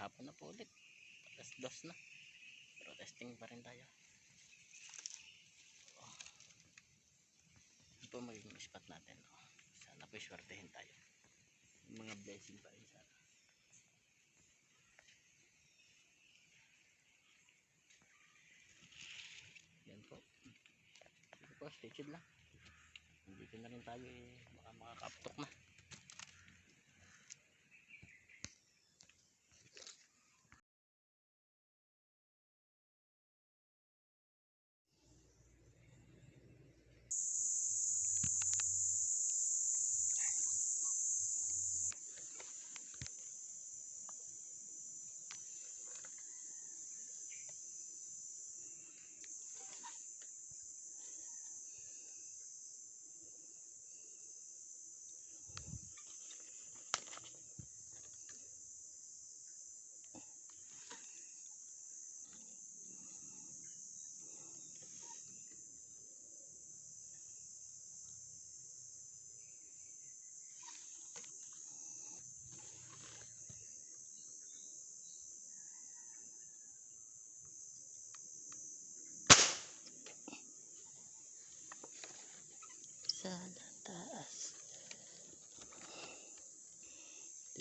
hapon na po ulit. Alas dos na. Pero testing pa rin tayo. Oh. Ito po magiging spot natin oh. sana po swertehin tayo. Mga blessing pa rin sana. Yan po. Sige po stay tuned lang. Dito na rin tayo eh. Baka makakaptok na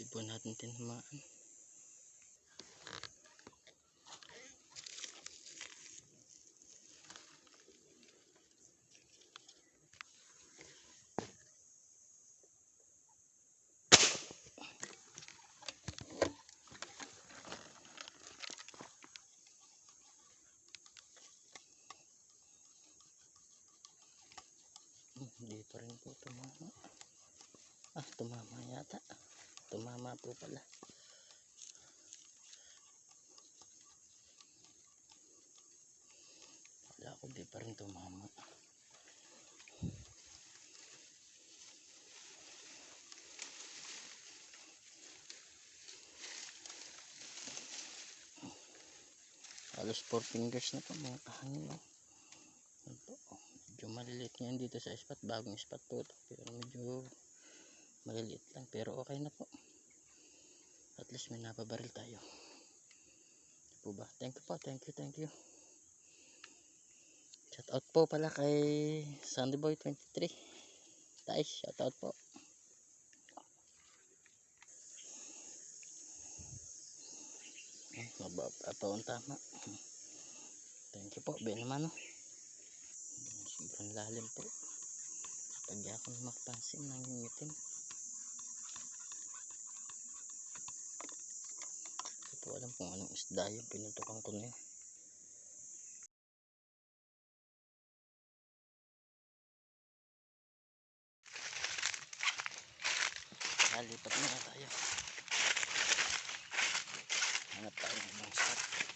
po natin tinamaan pa rin po tumama. Ah tumama yata tumama po pala. Wala ko di pa rin tumama. Halos 4 fingers na po mga kahangin oh. Ito, oh, medyo maliliit ngayon dito sa spot bagong spot po ito pero medyo maliliit lang. Pero okay na po at least may napabaril tayo. Po ba? Thank you po thank you thank you. Shout out po pala kay Sandyboy 23 Tais shout out po. Mababa tama. Thank you po Benman no sobrang lalim po. Tagya ako na makapansin nangingitim po alam kung anong isda yung pinutukan ko na yun Nalipat na tayo. Hanap tayo ng ibang spot.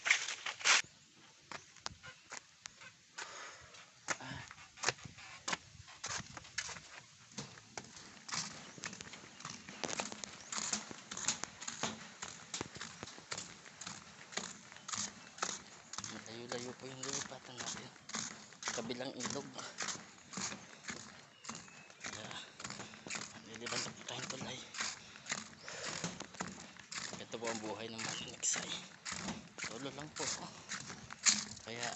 Layo-layo po yung lilipatan natin. Kabilang ilog. Kaya, niliban na po tayong tulay. Ito po ang buhay ng mga niksay. Solo lang po. Kaya,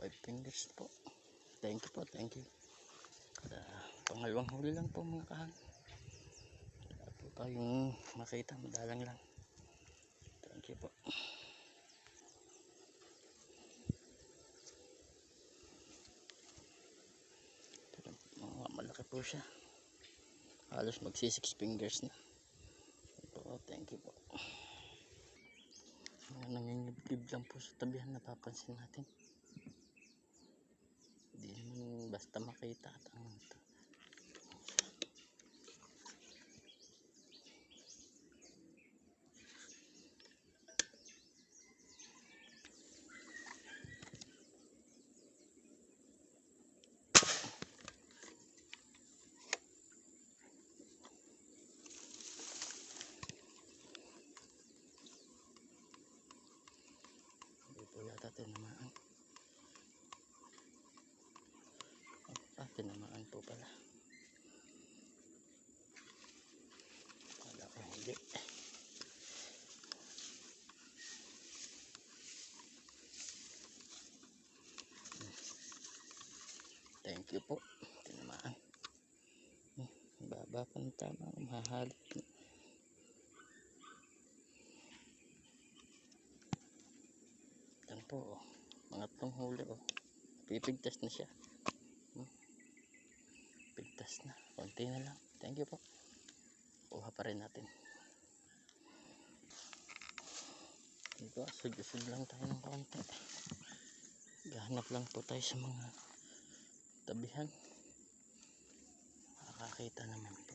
five fingers po. Thank you po thank you. Sa ah, pangalawang huli lang po mga kahan wala po tayong makita madalang lang. Thank you po. Mga malaki po siya. Halos magsi 6 fingers na. Thank you po. Mga nangingiblib lang po sa tabihan napapansin natin. Basta makita at ang ito. Hindi po yata tinamaan. Ah, tinamaan po pala. Wala ko hindi. Thank you po. Tinamaan. Hmm, Baba pa ng tama. Mahahalot. Yan po. Oh. Mga tong huli. Oh. Pipigtas na siya. Hmm. Pigtas na. Konti na lang. Thank you po. Kuha pa rin natin. Dito, asig-asig lang tayo ng konti. Gahanap lang po tayo sa mga tabihan. Makakakita naman po.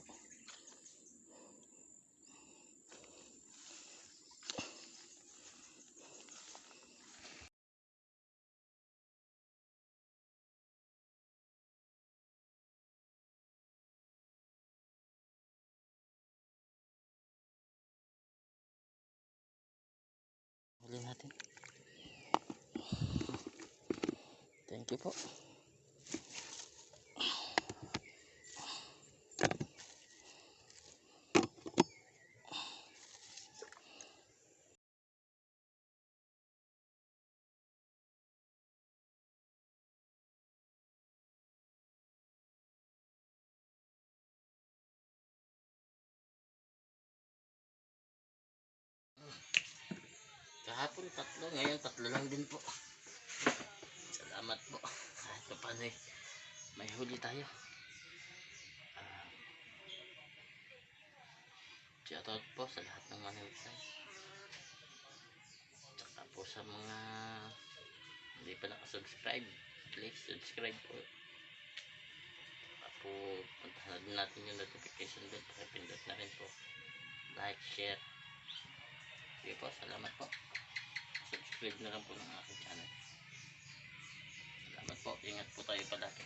Huli. Thank you po. Kahapon tatlo, ngayon tatlo lang din po. Salamat po. Kahit pa paano eh, may huli tayo. Ah, Shoutout po sa lahat ng manonood. Tsaka po sa mga hindi pa nakasubscribe. Please subscribe po. Tsaka po puntahan natin yung notification bell. Pakipindot na rin po. Like, share. Sige po, salamat po. Subscribe na lang po ng aking channel. Salamat po. Ingat po tayo palagi.